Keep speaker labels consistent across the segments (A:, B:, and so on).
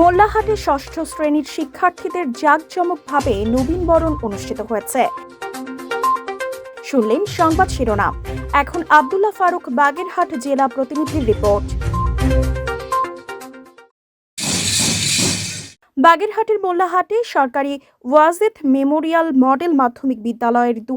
A: মোল্লাহাটে ষষ্ঠ শ্রেণির শিক্ষার্থীদের জাঁকজমকভাবে নবীনবরণ অনুষ্ঠিত হয়েছে। শুনলেন সংবাদ শিরোনাম। এখন আবদুল্লাহ ফারুক, বাগেরহাট জেলা প্রতিনিধির রিপোর্ট। বাগেরহাটের মোল্লাহাটে সরকারি ওয়াজেদ মেমোরিয়াল মডেল মাধ্যমিক বিদ্যালয়ের দু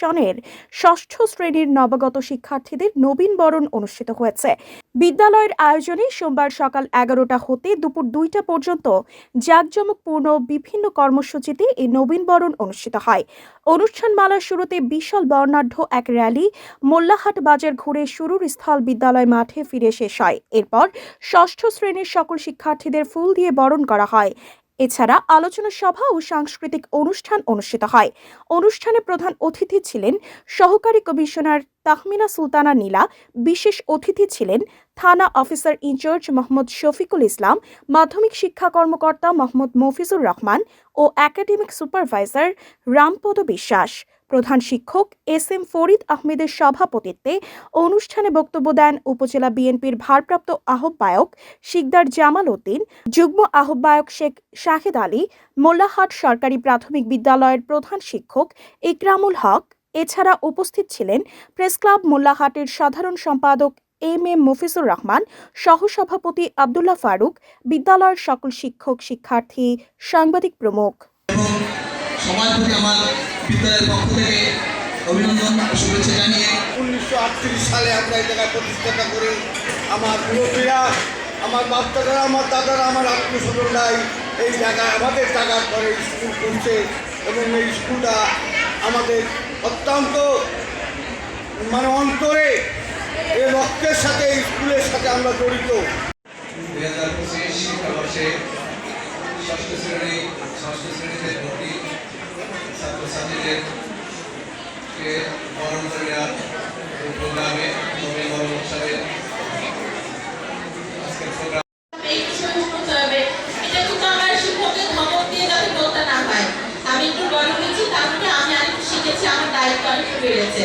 A: সনের ষষ্ঠ শ্রেণির নবাগত শিক্ষার্থীদের নবীনবরণ অনুষ্ঠিত হয়েছে। বিদ্যালয়ের আয়োজনে সোমবার সকাল এগারোটা হতে দুপুর দুইটা পর্যন্ত জাঁকজমকপূর্ণ বিভিন্ন কর্মসূচিতে এই নবীনবরণ অনুষ্ঠিত হয়। অনুষ্ঠান অনুষ্ঠানমালার শুরুতে বিশাল বর্ণাঢ্য এক র্যালি, মোল্লাহাট বাজার ঘুরে শুরুর স্থল বিদ্যালয় মাঠে ফিরে শেষ হয়। এরপর ষষ্ঠ শ্রেণির সকল শিক্ষার্থীদের ফুল দিয়ে বরণ করা হয়। এছাড়া আলোচনা সভা ও সাংস্কৃতিক অনুষ্ঠান অনুষ্ঠিত হয়। অনুষ্ঠানে প্রধান অতিথি ছিলেন সহকারী কমিশনার তাহমিনা সুলতানা নীলা, বিশেষ অতিথি ছিলেন থানা officer in charge Mohammad Shafiqul Islam, মাধ্যমিক শিক্ষা কর্মকর্তা মোহাম্মদ মফিজুর রহমান ও একাডেমিক সুপারভাইজার রামপদ বিশ্বাস। প্রধান শিক্ষক এস এম ফরিদ আহমেদের সভাপতিত্বে অনুষ্ঠানে বক্তব্য দেন উপজেলা বিএনপির ভারপ্রাপ্ত আহ্বায়ক শিকদার জামাল উদ্দিন, যুগ্ম আহ্বায়ক শেখ শাহেদ আলী, মোল্লাহাট সরকারি প্রাথমিক বিদ্যালয়ের প্রধান শিক্ষক ইকরামুল হক। এছাড়া উপস্থিত ছিলেন প্রেস ক্লাব মোল্লাহাটের সাধারণ সম্পাদক এম এম মফিজুর রহমান সহসভাপতি আবদুল্লাহ ফারুক বিদ্যালয়ের সকল শিক্ষক শিক্ষার্থী সাংবাদিক প্রমুখ।
B: সমাজ প্রতি আমার বিদ্যালয়ের পক্ষ থেকে অভিনন্দন শুভেচ্ছা জানিয়ে
C: উনিশশো আটত্রিশ সালে আমরা এই জায়গায় প্রতিষ্ঠাতা করি। আমার মুরব্বীরা আমার বাচ্চারা আমার দাদারা আমার আত্মীয় স্বজনরাই এই জায়গায় আমাদের টাকার পরে স্কুল করছে এবং এই স্কুলটা আমাদের অত্যন্ত মানে অন্তরে রক্তের সাথে স্কুলের সাথে আমরা জড়িত।
B: দুই হাজার পঁচিশ শিক্ষাবর্ষে ষষ্ঠ শ্রেণি ষষ্ঠ শ্রেণীতে ভর্তি ছাত্রছাত্রীদের কে বরণ করে নেওয়ার প্রোগ্রামে নবীন বরণ উৎসবে আজকের প্রোগ্রাম
D: আমি একটু বড় হয়েছি তার মানে আমি আরেকটু শিখেছি আমার দায়িত্ব আরেকটু বেড়েছে।